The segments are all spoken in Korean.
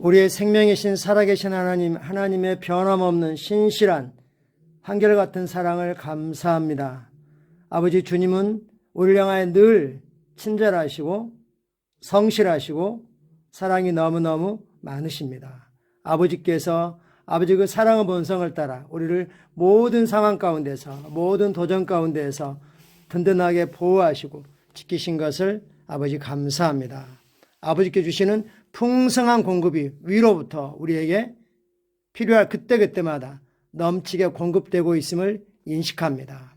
우리의 생명이신 살아계신 하나님, 하나님의 변함없는 신실한 한결같은 사랑을 감사합니다. 아버지 주님은 우리를 향하여 늘 친절하시고 성실하시고 사랑이 너무너무 많으십니다. 아버지께서 아버지 그 사랑의 본성을 따라 우리를 모든 상황 가운데서 모든 도전 가운데에서 든든하게 보호하시고 지키신 것을 아버지 감사합니다. 아버지께 주시는 풍성한 공급이 위로부터 우리에게 필요할 그때그때마다 넘치게 공급되고 있음을 인식합니다.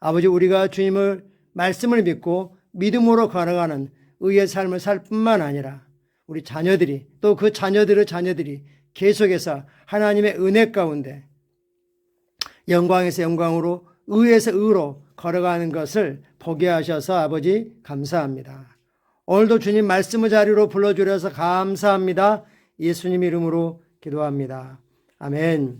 아버지 우리가 주님을 말씀을 믿고 믿음으로 걸어가는 의의 삶을 살 뿐만 아니라 우리 자녀들이 또 그 자녀들의 자녀들이 계속해서 하나님의 은혜 가운데 영광에서 영광으로 의에서 의로 걸어가는 것을 보게 하셔서 아버지 감사합니다. 오늘도 주님 말씀의 자리로 불러주려서 감사합니다. 예수님 이름으로 기도합니다. 아멘.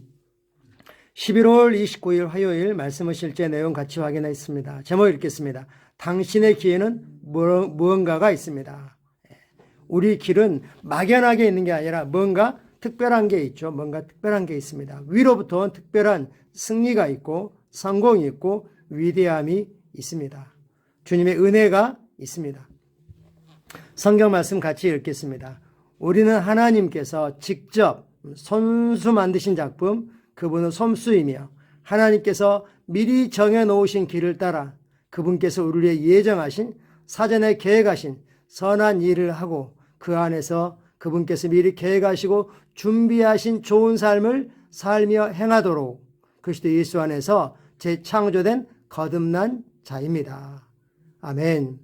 11월 29일 화요일 말씀의 실제 내용 같이 확인했습니다. 제목 읽겠습니다. 당신의 기회는 무- 무언가가 있습니다. 우리 길은 막연하게 있는 게 아니라 뭔가 특별한 게 있죠. 뭔가 특별한 게 있습니다. 위로부터 온 특별한 승리가 있고 성공이 있고 위대함이 있습니다. 주님의 은혜가 있습니다. 성경 말씀 같이 읽겠습니다. 우리는 하나님께서 직접 손수 만드신 작품, 그분은 솜수이며 하나님께서 미리 정해 놓으신 길을 따라 그분께서 우리를 위해 예정하신 사전에 계획하신 선한 일을 하고 그 안에서 그분께서 미리 계획하시고 준비하신 좋은 삶을 살며 행하도록 그리스도 예수 안에서 재창조된 거듭난 자입니다. 아멘.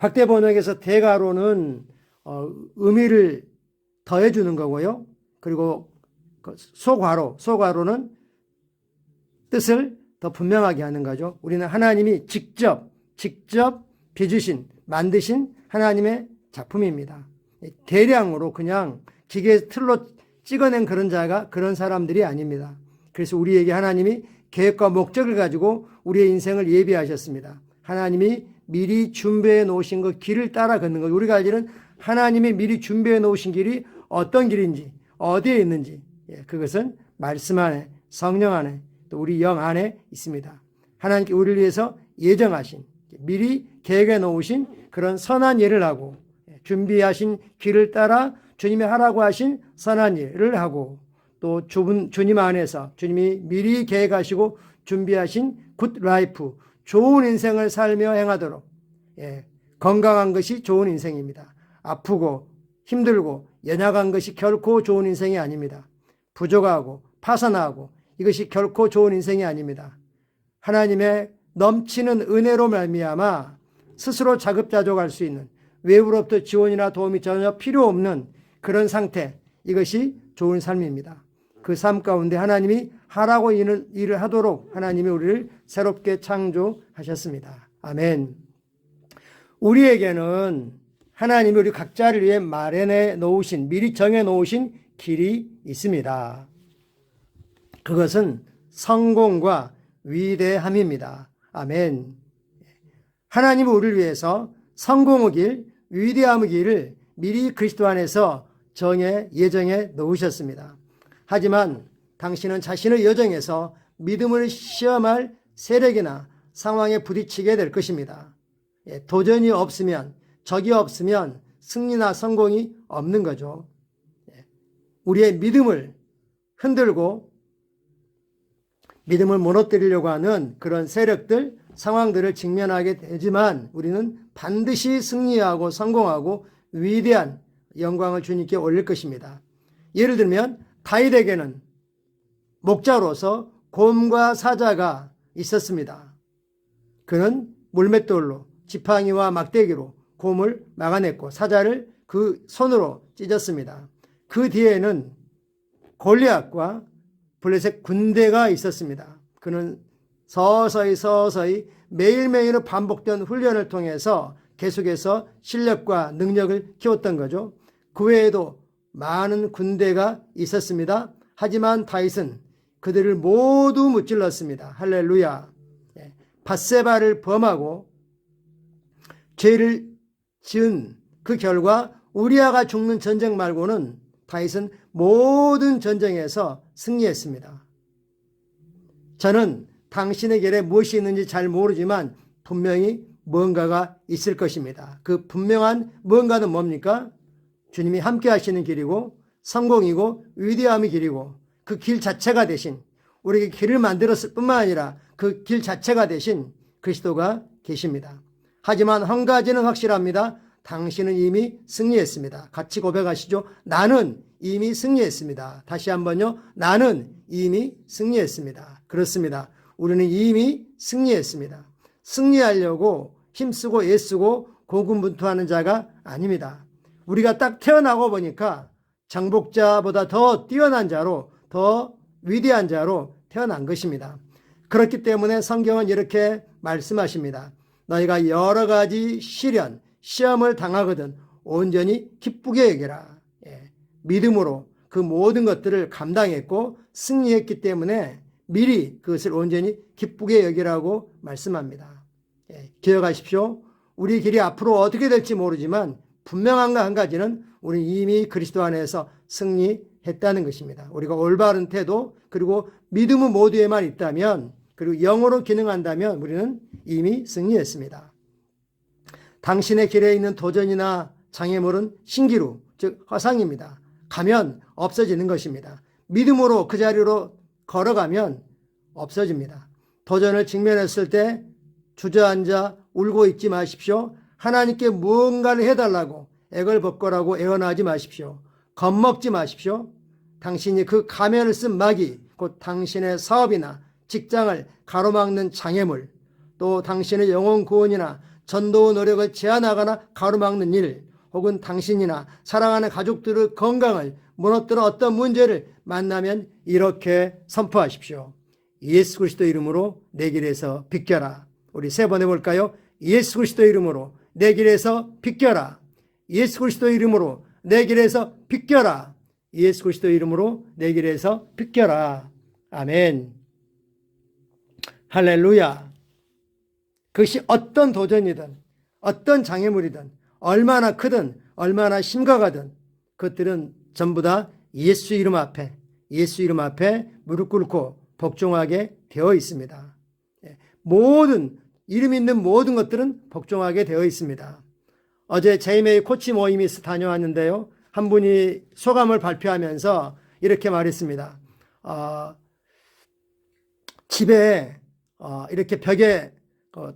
확대 번역에서 대가로는 어, 의미를 더해 주는 거고요. 그리고 그 소괄호, 소괄호는 뜻을 더 분명하게 하는 거죠. 우리는 하나님이 직접, 직접 빚으신, 만드신 하나님의 작품입니다. 대량으로 그냥 기계 틀로 찍어낸 그런 자가 그런 사람들이 아닙니다. 그래서 우리에게 하나님이 계획과 목적을 가지고 우리의 인생을 예비하셨습니다. 하나님이 미리 준비해 놓으신 그 길을 따라 걷는 것. 우리가 알기는 하나님이 미리 준비해 놓으신 길이 어떤 길인지, 어디에 있는지, 예, 그것은 말씀 안에, 성령 안에, 또 우리 영 안에 있습니다. 하나님께 우리를 위해서 예정하신, 미리 계획해 놓으신 그런 선한 일을 하고, 예, 준비하신 길을 따라 주님이 하라고 하신 선한 일을 하고, 또 주님 안에서 주님이 미리 계획하시고 준비하신 굿 라이프, 좋은 인생을 살며 행하도록, 예, 건강한 것이 좋은 인생입니다. 아프고 힘들고 연약한 것이 결코 좋은 인생이 아닙니다. 부족하고 파산하고 이것이 결코 좋은 인생이 아닙니다. 하나님의 넘치는 은혜로 말미암아 스스로 자급자족할 수 있는 외부로부터 지원이나 도움이 전혀 필요 없는 그런 상태 이것이 좋은 삶입니다. 그 삶 가운데 하나님이 하라고 일을, 일을 하도록 하나님이 우리를 새롭게 창조하셨습니다. 아멘. 우리에게는 하나님이 우리 각자를 위해 마련해 놓으신, 미리 정해 놓으신 길이 있습니다. 그것은 성공과 위대함입니다. 아멘. 하나님은 우리를 위해서 성공의 길, 위대함의 길을 미리 그리스도 안에서 정해 예정해 놓으셨습니다. 하지만 당신은 자신의 여정에서 믿음을 시험할 세력이나 상황에 부딪히게 될 것입니다. 예, 도전이 없으면 적이 없으면 승리나 성공이 없는 거죠. 예, 우리의 믿음을 흔들고 믿음을 무너뜨리려고 하는 그런 세력들, 상황들을 직면하게 되지만 우리는 반드시 승리하고 성공하고 위대한 영광을 주님께 올릴 것입니다. 예를 들면 다윗에게는 목자로서 곰과 사자가 있었습니다. 그는 물맷돌로 지팡이와 막대기로 곰을 막아냈고 사자를 그 손으로 찢었습니다. 그 뒤에는 골리앗과 블레셋 군대가 있었습니다. 그는 서서히 서서히 매일매일 반복된 훈련을 통해서 계속해서 실력과 능력을 키웠던 거죠. 그 외에도 많은 군대가 있었습니다. 하지만 다윗은 그들을 모두 무찔렀습니다. 할렐루야. 예, 바세바를 범하고 죄를 지은 그 결과 우리아가 죽는 전쟁 말고는 다윗은 모든 전쟁에서 승리했습니다. 저는 당신의 길에 무엇이 있는지 잘 모르지만 분명히 뭔가가 있을 것입니다. 그 분명한 뭔가는 뭡니까? 주님이 함께 하시는 길이고 성공이고 위대함의 길이고 그 길 자체가 대신 우리에게 길을 만들었을 뿐만 아니라 그 길 자체가 대신 그리스도가 계십니다. 하지만 한 가지는 확실합니다. 당신은 이미 승리했습니다. 같이 고백하시죠. 나는 이미 승리했습니다. 다시 한번요. 나는 이미 승리했습니다. 그렇습니다. 우리는 이미 승리했습니다. 승리하려고 힘쓰고 애쓰고 고군분투하는 자가 아닙니다. 우리가 딱 태어나고 보니까 장복자보다 더 뛰어난 자로 더 위대한 자로 태어난 것입니다. 그렇기 때문에 성경은 이렇게 말씀하십니다. 너희가 여러 가지 시련, 시험을 당하거든 온전히 기쁘게 여겨라. 예, 믿음으로 그 모든 것들을 감당했고 승리했기 때문에 미리 그것을 온전히 기쁘게 여기라고 말씀합니다. 예, 기억하십시오. 우리 길이 앞으로 어떻게 될지 모르지만 분명한 거한 가지는 우리 이미 그리스도 안에서 승리 했다는 것입니다. 우리가 올바른 태도 그리고 믿음은 모두에만 있다면 그리고 영어로 기능한다면 우리는 이미 승리했습니다. 당신의 길에 있는 도전이나 장애물은 신기루, 즉 허상입니다. 가면 없어지는 것입니다. 믿음으로 그 자리로 걸어가면 없어집니다. 도전을 직면했을 때 주저앉아 울고 있지 마십시오. 하나님께 무언가를 해달라고 애걸 벗거라고 애원하지 마십시오. 겁먹지 마십시오. 당신이 그 가면을 쓴 마귀, 곧 당신의 사업이나 직장을 가로막는 장애물, 또 당신의 영혼 구원이나 전도 노력을 제한하거나 가로막는 일, 혹은 당신이나 사랑하는 가족들의 건강을 무너뜨려 어떤 문제를 만나면 이렇게 선포하십시오. 예수 그리스도 이름으로 내 길에서 비껴라. 우리 세 번 해볼까요? 예수 그리스도 이름으로 내 길에서 비껴라. 예수 그리스도 이름으로 내 길에서 비껴라. 예수 그리스도 이름으로 내 길에서 비껴라. 아멘. 할렐루야. 그것이 어떤 도전이든 어떤 장애물이든 얼마나 크든 얼마나 심각하든 그것들은 전부 다 예수 이름 앞에 예수 이름 앞에 무릎 꿇고 복종하게 되어 있습니다. 예, 모든 이름 있는 모든 것들은 복종하게 되어 있습니다. 어제 제이메이 코치 모임이 다녀왔는데요. 한 분이 소감을 발표하면서 이렇게 말했습니다. 어, 집에 어, 이렇게 벽에 어,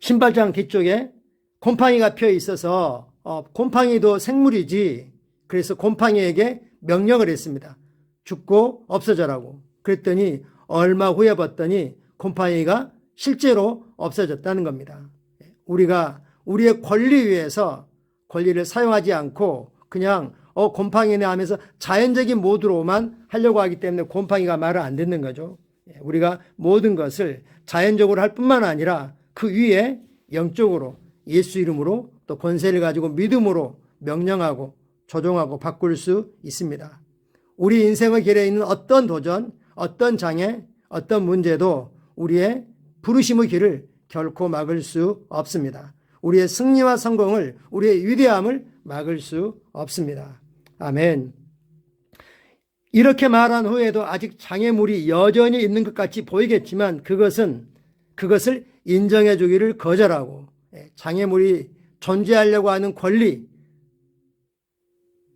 신발장 뒤쪽에 곰팡이가 피어 있어서 어, 곰팡이도 생물이지 그래서 곰팡이에게 명령을 했습니다. 죽고 없어져라고. 그랬더니 얼마 후에 봤더니 곰팡이가 실제로 없어졌다는 겁니다. 우리가 우리의 권리 위해서 권리를 사용하지 않고 그냥 어 곰팡이네 하면서 자연적인 모드로만 하려고 하기 때문에 곰팡이가 말을 안 듣는 거죠. 예, 우리가 모든 것을 자연적으로 할 뿐만 아니라 그 위에 영적으로 예수 이름으로 또 권세를 가지고 믿음으로 명령하고 조종하고 바꿀 수 있습니다. 우리 인생의 길에 있는 어떤 도전, 어떤 장애, 어떤 문제도 우리의 부르심의 길을 결코 막을 수 없습니다. 우리의 승리와 성공을, 우리의 위대함을 막을 수 없습니다. 아멘. 이렇게 말한 후에도 아직 장애물이 여전히 있는 것 같이 보이겠지만 그것은 그것을 인정해 주기를 거절하고 예, 장애물이 존재하려고 하는 권리,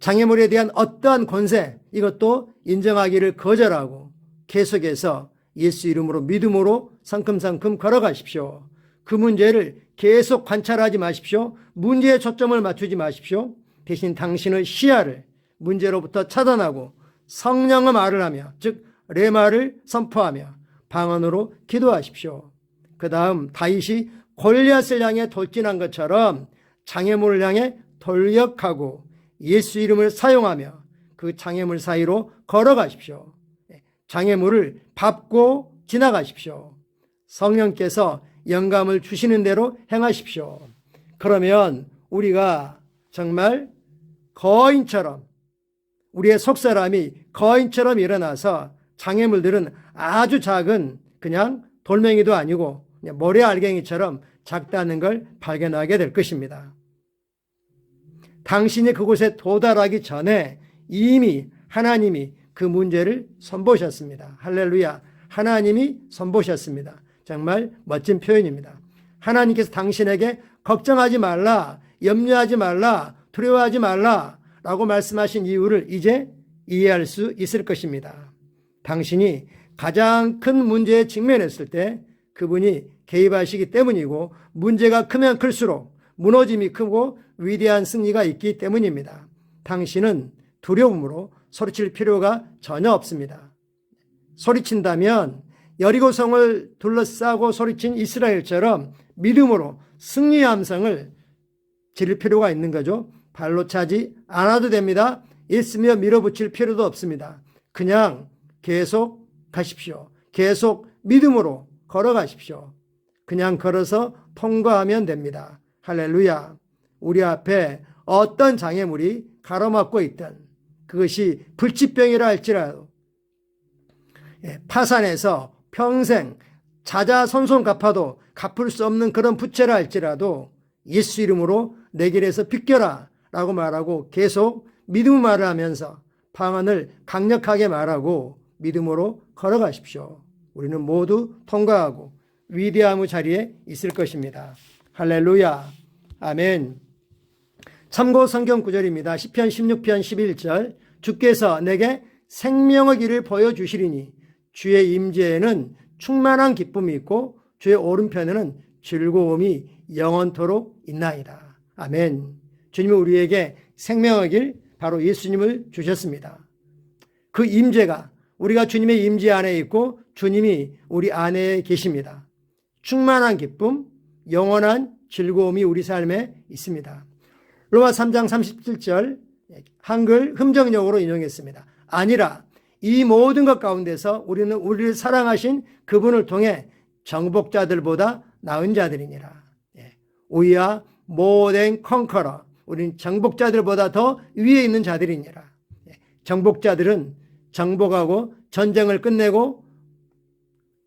장애물에 대한 어떠한 권세 이것도 인정하기를 거절하고 계속해서 예수 이름으로 믿음으로 성큼성큼 걸어가십시오. 그 문제를 계속 관찰하지 마십시오. 문제에 초점을 맞추지 마십시오. 대신 당신의 시야를 문제로부터 차단하고 성령의 말을 하며 즉 레마를 선포하며 방언으로 기도하십시오. 그 다음 다윗이 골리앗을 향해 돌진한 것처럼 장애물을 향해 돌격하고 예수 이름을 사용하며 그 장애물 사이로 걸어가십시오. 장애물을 밟고 지나가십시오. 성령께서 영감을 주시는 대로 행하십시오. 그러면 우리가 정말 거인처럼 우리의 속사람이 거인처럼 일어나서 장애물들은 아주 작은 그냥 돌멩이도 아니고 모래 알갱이처럼 작다는 걸 발견하게 될 것입니다. 당신이 그곳에 도달하기 전에 이미 하나님이 그 문제를 선보셨습니다. 할렐루야. 하나님이 선보셨습니다. 정말 멋진 표현입니다. 하나님께서 당신에게 걱정하지 말라, 염려하지 말라, 두려워하지 말라 라고 말씀하신 이유를 이제 이해할 수 있을 것입니다. 당신이 가장 큰 문제에 직면했을 때 그분이 개입하시기 때문이고 문제가 크면 클수록 무너짐이 크고 위대한 승리가 있기 때문입니다. 당신은 두려움으로 소리칠 필요가 전혀 없습니다. 소리친다면 여리고성을 둘러싸고 소리친 이스라엘처럼 믿음으로 승리의 함성을 지를 필요가 있는 거죠. 발로 차지 않아도 됩니다. 있으며 밀어붙일 필요도 없습니다. 그냥 계속 가십시오. 계속 믿음으로 걸어가십시오. 그냥 걸어서 통과하면 됩니다. 할렐루야. 우리 앞에 어떤 장애물이 가로막고 있든 그것이 불치병이라 할지라도 예, 파산해서 평생 자자손손 갚아도 갚을 수 없는 그런 부채라 할지라도 예수 이름으로 내 길에서 비껴라 라고 말하고 계속 믿음 말을 하면서 방언을 강력하게 말하고 믿음으로 걸어가십시오. 우리는 모두 통과하고 위대함의 자리에 있을 것입니다. 할렐루야. 아멘. 참고 성경 구절입니다. 10편 16편 11절 주께서 내게 생명의 길을 보여주시리니 주의 임재에는 충만한 기쁨이 있고 주의 오른편에는 즐거움이 영원토록 있나이다. 아멘. 주님은 우리에게 생명의 길 바로 예수님을 주셨습니다. 그 임재가 우리가 주님의 임재 안에 있고 주님이 우리 안에 계십니다. 충만한 기쁨, 영원한 즐거움이 우리 삶에 있습니다. 로마 3장 37절 한글 흠정역으로 인용했습니다. 아니라 이 모든 것 가운데서 우리는 우리를 사랑하신 그분을 통해 정복자들보다 나은 자들이니라. 우리야 모된 컨커러 우리는 정복자들보다 더 위에 있는 자들이니라. 예, 정복자들은 정복하고 전쟁을 끝내고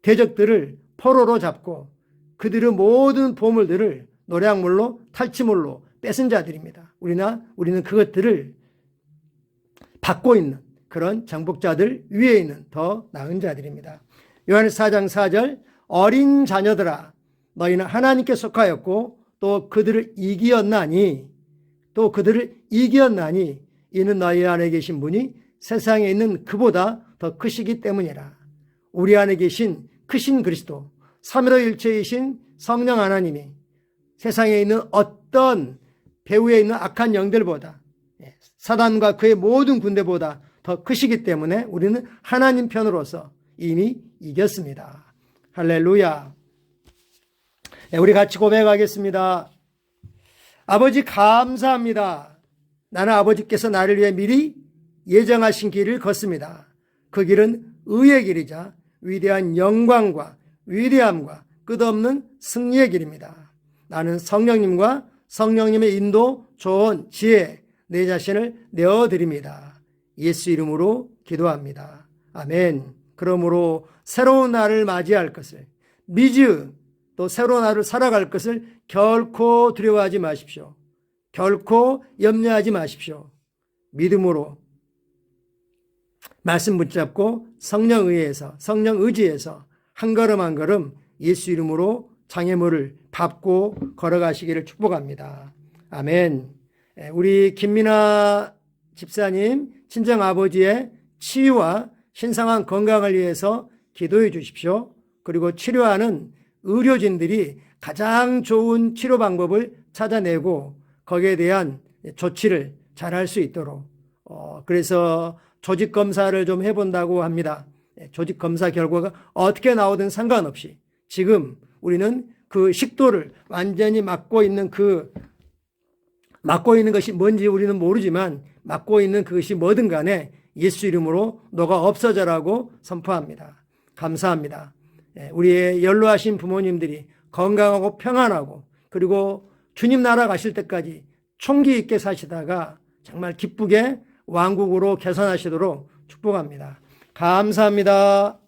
대적들을 포로로 잡고 그들의 모든 보물들을 노량물로 탈취물로 뺏은 자들입니다. 우리나 우리는 그것들을 받고 있는 그런 정복자들 위에 있는 더 나은 자들입니다. 요한스 4장 4절 어린 자녀들아 너희는 하나님께 속하였고 또 그들을 이기었나니 또 그들을 이기었나니 이는 너희 안에 계신 분이 세상에 있는 그보다 더 크시기 때문이라. 우리 안에 계신 크신 그리스도 삼위일체이신 성령 하나님이 세상에 있는 어떤 배후에 있는 악한 영들보다 예, 사단과 그의 모든 군대보다 더 크시기 때문에 우리는 하나님 편으로서 이미 이겼습니다. 할렐루야. 예, 우리 같이 고백하겠습니다. 아버지 감사합니다. 나는 아버지께서 나를 위해 미리 예정하신 길을 걷습니다. 그 길은 의의 길이자 위대한 영광과 위대함과 끝없는 승리의 길입니다. 나는 성령님과 성령님의 인도, 조언, 지혜, 내 자신을 내어드립니다. 예수 이름으로 기도합니다. 아멘. 그러므로 새로운 날을 맞이할 것을, 미즈, 또 새로운 날을 살아갈 것을 결코 두려워하지 마십시오. 결코 염려하지 마십시오. 믿음으로 말씀 붙잡고 성령 의해서 성령 의지에서 한 걸음 한 걸음 예수 이름으로 장애물을 밟고 걸어가시기를 축복합니다. 아멘. 예, 우리 김민아 집사님 친정 아버지의 치유와 신성한 건강을 위해서 기도해 주십시오. 그리고 치료하는 의료진들이 가장 좋은 치료 방법을 찾아내고 거기에 대한 조치를 잘 할 수 있도록 어, 그래서 조직 검사를 좀 해본다고 합니다. 예, 조직 검사 결과가 어떻게 나오든 상관없이 지금 우리는 그 식도를 완전히 막고 있는 그 막고 있는 것이 뭔지 우리는 모르지만 막고 있는 그것이 뭐든 간에 예수 이름으로 너가 없어져라고 선포합니다. 감사합니다. 예, 우리의 연로하신 부모님들이 건강하고 평안하고 그리고 주님 나라 가실 때까지 총기 있게 사시다가 정말 기쁘게 왕국으로 개선하시도록 축복합니다. 감사합니다.